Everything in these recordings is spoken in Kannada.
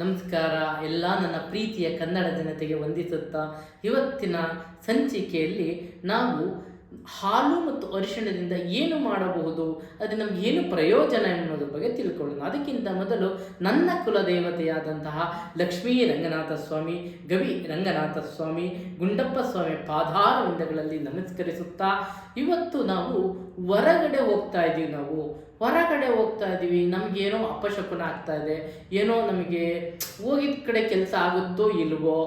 ನಮಸ್ಕಾರ, ಎಲ್ಲ ನನ್ನ ಪ್ರೀತಿಯ ಕನ್ನಡ ಜನತೆಗೆ ವಂದಿಸುತ್ತಾ ಇವತ್ತಿನ ಸಂಚಿಕೆಯಲ್ಲಿ ನಾವು ಹಾಲು ಮತ್ತು ಅರಿಶಿಣದಿಂದ ಏನು ಮಾಡಬಹುದು, ಅದು ನಮ್ಗೆ ಏನು ಪ್ರಯೋಜನ ಎನ್ನುವುದ್ರ ಬಗ್ಗೆ ತಿಳ್ಕೊಳ್ಳೋಣ. ಅದಕ್ಕಿಂತ ಮೊದಲು ನನ್ನ ಕುಲದೇವತೆಯಾದಂತಹ ಲಕ್ಷ್ಮೀ ರಂಗನಾಥ ಸ್ವಾಮಿ, ಗವಿ ರಂಗನಾಥ ಸ್ವಾಮಿ, ಗುಂಡಪ್ಪ ಸ್ವಾಮಿ ಪಾದಾರವಿಂದಗಳಲ್ಲಿ ನಮಸ್ಕರಿಸುತ್ತಾ ಇವತ್ತು ನಾವು ಹೊರಗಡೆ ಹೋಗ್ತಾ ಇದ್ದೀವಿ ನಾವು. ಹೊರಗಡೆ ಹೋಗ್ತಾ ಇದ್ದೀವಿ. ನಮಗೇನೋ ಅಪಶಕುನ ಆಗ್ತಾ ಇದೆ. ಏನೋ ನಮಗೆ ಹೋಗಿದ ಕಡೆ ಕೆಲಸ ಆಗುತ್ತೋ ಇಲ್ವೋ,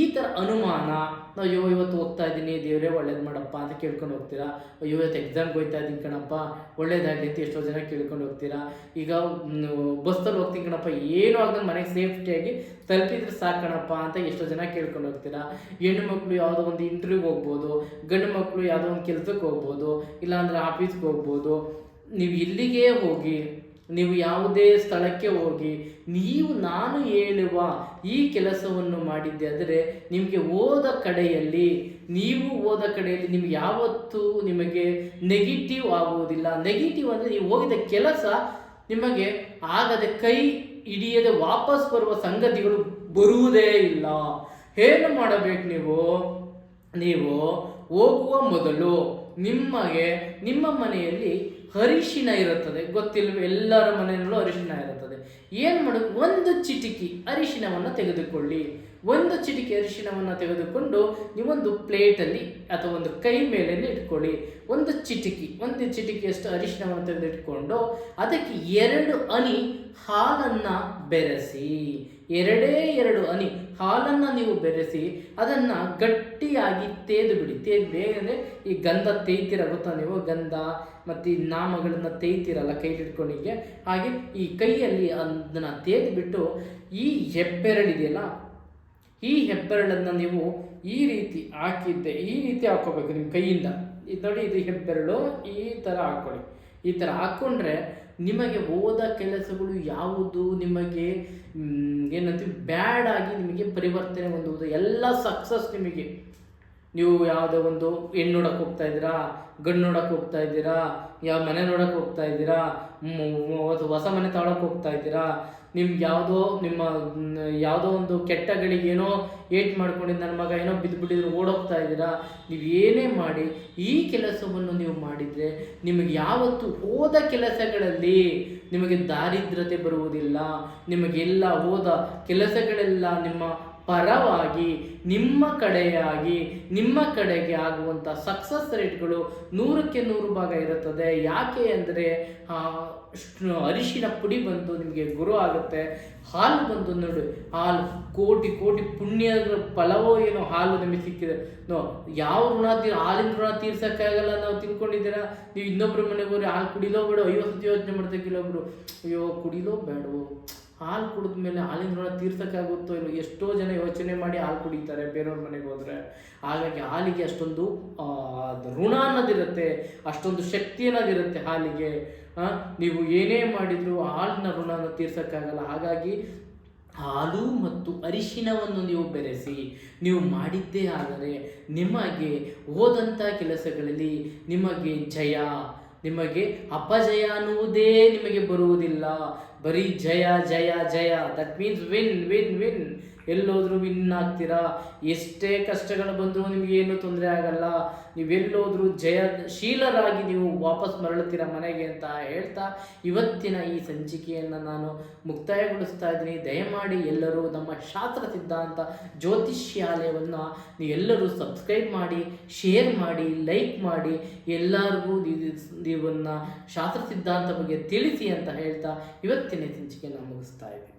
ಈ ಥರ ಅನುಮಾನ. ನಾವು ಅಯ್ಯೋ, ಇವತ್ತು ಹೋಗ್ತಾ ಇದ್ದೀನಿ. ದೇವರೇ ಒಳ್ಳೇದು ಮಾಡಪ್ಪ ಅಂತ ಕೇಳ್ಕೊಂಡು ಹೋಗ್ತೀರಾ? ಅಯ್ಯೋ, ಇವತ್ತು ಎಕ್ಸಾಮ್ಗೆ ಹೋಗ್ತಾ ಇದ್ದೀನಿ ಕಣಪ್ಪ. ಒಳ್ಳೇದಾಗಲಿ ಅಂತ ಎಷ್ಟೋ ಜನ ಕೇಳ್ಕೊಂಡು ಹೋಗ್ತೀರಾ? ಈಗ ಬಸ್ಸಲ್ಲಿ ಹೋಗ್ತೀನಿ ಕಣಪ್ಪ. ಏನೂ ಆಗದ ಮನೆಗೆ ಸೇಫ್ಟಿಯಾಗಿ ತಲುಪಿದ್ರೆ ಸಾಕು ಸಾಕಣಪ್ಪ ಅಂತ ಎಷ್ಟೋ ಜನ ಕೇಳ್ಕೊಂಡು ಹೋಗ್ತೀರಾ? ಹೆಣ್ಣು ಮಕ್ಕಳು ಯಾವುದೋ ಒಂದು ಇಂಟರ್ವ್ಯೂಗೆ ಹೋಗ್ಬೋದು. ಗಂಡು ಮಕ್ಕಳು ಯಾವುದೋ ಒಂದು ಕೆಲಸಕ್ಕೆ ಹೋಗ್ಬೋದು. ಇಲ್ಲಾಂದ್ರೆ ಆಫೀಸ್ಗೆ ಹೋಗ್ಬೋದು. ನೀವು ಇಲ್ಲಿಗೆ ಹೋಗಿ, ನೀವು ಯಾವುದೇ ಸ್ಥಳಕ್ಕೆ ಹೋಗಿ, ನೀವು ನಾನು ಹೇಳುವ ಈ ಕೆಲಸವನ್ನು ಮಾಡಿದ್ದೆ ಆದರೆ ನಿಮಗೆ ಓದ ಕಡೆಯಲ್ಲಿ, ನೀವು ಓದ ಕಡೆಯಲ್ಲಿ ನಿಮ್ಗೆ ಯಾವತ್ತೂ ನಿಮಗೆ ನೆಗೆಟಿವ್ ಆಗುವುದಿಲ್ಲ. ನೆಗೆಟಿವ್ ಅಂದರೆ ನೀವು ಹೋಗಿದ ಕೆಲಸ ನಿಮಗೆ ಆಗದೆ ಕೈ ಹಿಡಿಯದೆ ವಾಪಸ್ ಬರುವ ಸಂಗತಿಗಳು ಬರುವುದೇ ಇಲ್ಲ. ಏನು ಮಾಡಬೇಕು ನೀವು? ನೀವು ಹೋಗುವ ಮೊದಲು ನಿಮಗೆ ನಿಮ್ಮ ಮನೆಯಲ್ಲಿ ಅರಿಶಿನ ಇರುತ್ತದೆ. ಗೊತ್ತಿಲ್ಲ ಎಲ್ಲರ ಮನೆಯಲ್ಲೂ ಅರಿಶಿನ ಇರುತ್ತದೆ. ಏನು ಮಾಡೋದು ಒಂದು ಚಿಟಿಕಿ ಅರಿಶಿನವನ್ನು ತೆಗೆದುಕೊಳ್ಳಿ. ಒಂದು ಚಿಟಿಕೆ ಅರಿಶಿನವನ್ನು ತೆಗೆದುಕೊಂಡು ನೀವೊಂದು ಪ್ಲೇಟಲ್ಲಿ ಅಥವಾ ಒಂದು ಕೈ ಮೇಲೆ ಇಟ್ಕೊಳ್ಳಿ. ಒಂದು ಚಿಟಿಕಿ, ಒಂದು ಚಿಟಿಕಿಯಷ್ಟು ಅರಿಶಿನವನ್ನು ತೆಗೆದಿಟ್ಕೊಂಡು ಅದಕ್ಕೆ ಎರಡು ಅನಿ ಹಾಲನ್ನು ಬೆರೆಸಿ. ಎರಡೇ ಎರಡು ಹನಿ ಹಾಲನ್ನು ನೀವು ಬೆರೆಸಿ ಅದನ್ನು ಗಟ್ಟಿಯಾಗಿ ತೇದು ಬಿಡಿ. ತೇದು ಬೇಗನೆ ಈ ಗಂಧ ತೇಯ್ತೀರ ಗೊತ್ತಾ ನೀವು? ಗಂಧ ಮತ್ತು ಈ ನಾಮಗಳನ್ನು ತೇಯ್ತಿರಲ್ಲ ಕೈಲಿಟ್ಕೊಂಡಿಗೆ ಹಾಗೆ? ಈ ಕೈಯಲ್ಲಿ ಅದನ್ನು ತೇದು ಬಿಟ್ಟು ಈ ಹೆಬ್ಬೆರಳಿದೆಯಲ್ಲ, ಈ ಹೆಬ್ಬೆರಳನ್ನು ನೀವು ಈ ರೀತಿ ಹಾಕಿದ್ದೆ, ಈ ರೀತಿ ಹಾಕೋಬೇಕು ನಿಮ್ಮ ಕೈಯಿಂದ. ಇದು ನೋಡಿ ಇದು ಹೆಬ್ಬೆರಳು, ಈ ಥರ ಹಾಕ್ಕೊಳ್ಳಿ ಈ ಥರ ಹಾಕ್ಕೊಂಡ್ರೆ ನಿಮಗೆ ಹೋದ ಕೆಲಸಗಳು ಯಾವುದು? ನಿಮಗೆ ಏನಂತೀವಿ ಆಗಿ ನಿಮಗೆ ಪರಿವರ್ತನೆ ಹೊಂದುವುದು, ಎಲ್ಲ ಸಕ್ಸಸ್ ನಿಮಗೆ. ನೀವು ಯಾವುದೋ ಒಂದು ಹೆಣ್ಣು ನೋಡಕ್ಕೆ ಹೋಗ್ತಾ ಇದ್ದೀರಾ, ಗಂಡು ನೋಡಕ್ಕೆ ಹೋಗ್ತಾ ಇದ್ದೀರಾ, ಯಾವ ಮನೆ ನೋಡಕ್ಕೆ ಹೋಗ್ತಾ ಇದ್ದೀರಾ ಹೊಸ- ಮನೆ ತಗೊಳಕ್ಕೆ ಹೋಗ್ತಾ ಇದ್ದೀರಾ ನಿಮ್ಗೆ ಯಾವುದೋ, ನಿಮ್ಮ ಯಾವುದೋ ಒಂದು ಕೆಟ್ಟ ಏನೋ ಏಟ್ ಮಾಡ್ಕೊಂಡಿದ್ದು ನನ್ನ ಮಗ ಏನೋ ಬಿದ್ದುಬಿಟ್ಟಿದ್ರು ಓಡೋಗ್ತಾ ಇದ್ದೀರಾ, ನೀವು ಏನೇ ಮಾಡಿ, ಈ ಕೆಲಸವನ್ನು ನೀವು ಮಾಡಿದರೆ ನಿಮಗೆ ಯಾವತ್ತು ಹೋದ ಕೆಲಸಗಳಲ್ಲಿ ನಿಮಗೆ ದಾರಿದ್ರತೆ ಬರುವುದಿಲ್ಲ, ನಿಮಗೆಲ್ಲ ಹೋದ ಕೆಲಸಗಳೆಲ್ಲ ನಿಮ್ಮ ಪರವಾಗಿ ನಿಮ್ಮ ಕಡೆಯಾಗಿ, ನಿಮ್ಮ ಕಡೆಗೆ ಆಗುವಂಥ ಸಕ್ಸಸ್ ರೇಟ್ಗಳು ನೂರಕ್ಕೆ ನೂರು ಭಾಗ ಇರುತ್ತದೆ. ಯಾಕೆ ಅಂದರೆ ಅರಿಶಿನ ಪುಡಿ ಬಂದು ನಿಮಗೆ ಗುರು ಆಗುತ್ತೆ. ಹಾಲು ಬಂದು ನೋಡಿ, ಹಾಲು, ಕೋಟಿ ಕೋಟಿ ಪುಣ್ಯದ ಫಲವೋ ಏನೋ ಹಾಲು ನಿಮಗೆ ಸಿಕ್ಕಿದೆ. ನೋ, ಯಾವ ಋಣ ತೀರ್ ಹಾಲಿನ ಋಣ ತೀರ್ಸೋಕ್ಕಾಗಲ್ಲ ನಾವು ತಿಳ್ಕೊಂಡಿದ್ದೀರಾ ನೀವು ಇನ್ನೊಬ್ಬರ ಮನೆಗೆ ಹೋಗಿ ಹಾಲು ಕುಡಿಲೋ ಬೇಡ, ಐವತ್ತು ಯೋಚನೆ ಮಾಡ್ತಾ ಕೆಲವೊಬ್ರು ಅಯ್ಯೋ, ಕುಡಿಲೋ ಬೇಡವೋ. ಹಾಲು ಕುಡಿದ ಮೇಲೆ ಹಾಲಿನ ಋಣ ತೀರ್ಸೋಕ್ಕಾಗುತ್ತೋ ಇಲ್ಲ ಎಷ್ಟೋ ಜನ ಯೋಚನೆ ಮಾಡಿ ಹಾಲು ಕುಡಿತಾರೆ, ಬೇರೆಯವ್ರ ಮನೆಗೆ ಹೋದರೆ. ಹಾಗಾಗಿ ಹಾಲಿಗೆ ಅಷ್ಟೊಂದು ಋಣ ಅನ್ನೋದಿರುತ್ತೆ, ಅಷ್ಟೊಂದು ಶಕ್ತಿ ಅನ್ನೋದಿರುತ್ತೆ ಹಾಲಿಗೆ. ನೀವು ಏನೇ ಮಾಡಿದರೂ ಹಾಲಿನ ಋಣನ ತೀರ್ಸೋಕ್ಕಾಗಲ್ಲ. ಹಾಗಾಗಿ ಹಾಲು ಮತ್ತು ಅರಿಶಿನವನ್ನು ನೀವು ಬೆರೆಸಿ, ನೀವು ಮಾಡಿದ್ದೇ ಆದರೆ ನಿಮಗೆ ಹೋದಂಥ ಕೆಲಸಗಳಲ್ಲಿ ನಿಮಗೆ ಜಯ, ನಿಮಗೆ ಅಪಜಯ ಅನ್ನುವುದೇ ನಿಮಗೆ ಬರುವುದಿಲ್ಲ. ಬರೀ ಜಯ ಜಯ ಜಯ. That means win win win ಎಲ್ಲೋದ್ರೂ win ಆಗ್ತೀರಾ? ಎಷ್ಟೇ ಕಷ್ಟಗಳು ಬಂದರೂ ನಿಮಗೆ ಏನು ತೊಂದರೆ ಆಗಲ್ಲ. ನೀವೆಲ್ಲೋದ್ರೂ ಜಯಶೀಲರಾಗಿ ನೀವು ವಾಪಸ್ ಮರಳುತ್ತೀರಾ ಮನೆಗೆ ಅಂತ ಹೇಳ್ತಾ ಇವತ್ತಿನ ಈ ಸಂಚಿಕೆಯನ್ನು ನಾನು ಮುಕ್ತಾಯಗೊಳಿಸ್ತಾ ಇದ್ದೀನಿ. ದಯಮಾಡಿ ಎಲ್ಲರೂ ನಮ್ಮ ಶಾಸ್ತ್ರ ಸಿದ್ಧಾಂತ ಜ್ಯೋತಿಷ್ಯಾಲಯವನ್ನು ನೀವೆಲ್ಲರೂ ಸಬ್ಸ್ಕ್ರೈಬ್ ಮಾಡಿ ಶೇರ್ ಮಾಡಿ ಲೈಕ್ ಮಾಡಿ. ಎಲ್ಲರಿಗೂ ನೀವನ್ನ ಶಾಸ್ತ್ರ ಸಿದ್ಧಾಂತ ಬಗ್ಗೆ ತಿಳಿಸಿ ಅಂತ ಹೇಳ್ತಾ ಇವತ್ತಿನ ಸಂಚಿಕೆಯನ್ನು ಮುಗಿಸ್ತಾ ಇದ್ದೀನಿ